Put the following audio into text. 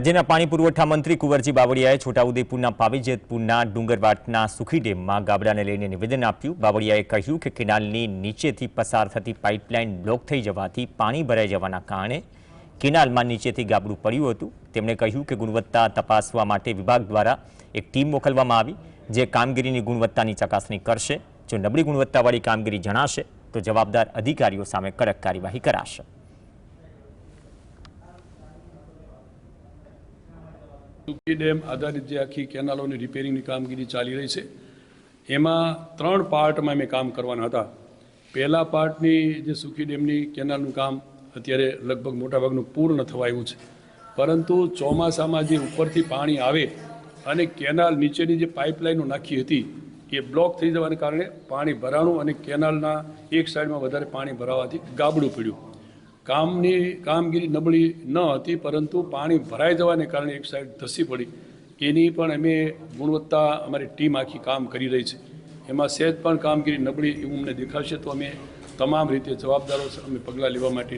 રાજ્યના પાણી પુરવઠા મંત્રી કુંવરજી બાવળિયાએ છોટાઉદેપુરના પાવીજેતપુરના ડુંગરવાટના સુખી ડેમમાં ગાબડાને લઈને નિવેદન આપ્યું. બાવળિયાએ કહ્યું કે કેનાલની નીચેથી પસાર થતી પાઇપલાઇન બ્લોક થઈ જવાથી પાણી ભરાઈ જવાના કારણે કેનાલમાં નીચેથી ગાબડું પડ્યું હતું. તેમણે કહ્યું કે ગુણવત્તા તપાસવા માટે વિભાગ દ્વારા એક ટીમ મોકલવામાં આવી, જે કામગીરીની ગુણવત્તાની ચકાસણી કરશે. જો નબળી ગુણવત્તાવાળી કામગીરી જણાશે, તો જવાબદાર અધિકારીઓ સામે કડક કાર્યવાહી કરાશે. સુકી ડેમ આધારિત જે આખી કેનાલોની રિપેરિંગની કામગીરી ચાલી રહી છે, એમાં ત્રણ પાર્ટમાં મેં કામ કરવાના હતા. પહેલા પાર્ટની જે સુખી ડેમની કેનાલનું કામ અત્યારે લગભગ મોટાભાગનું પૂર્ણ થવા આવ્યું છે. પરંતુ ચોમાસામાં જે ઉપરથી પાણી આવે અને કેનાલ નીચેની જે પાઇપલાઇનો નાખી હતી, એ બ્લોક થઈ જવાને કારણે પાણી ભરાણું અને કેનાલના એક સાઈડમાં વધારે પાણી ભરાવાથી ગાબડું પડ્યું. કામની કામગીરી નબળી ન હતી, પરંતુ પાણી ભરાઈ જવાને કારણે એક સાઈડ ધસી પડી. એની પણ અમે ગુણવત્તા અમારી ટીમ આખી કામ કરી રહી છે. એમાં સહેજ પણ કામગીરી નબળી એવું અમને દેખાશે તો અમે તમામ રીતે જવાબદારો અમે પગલાં લેવા માટે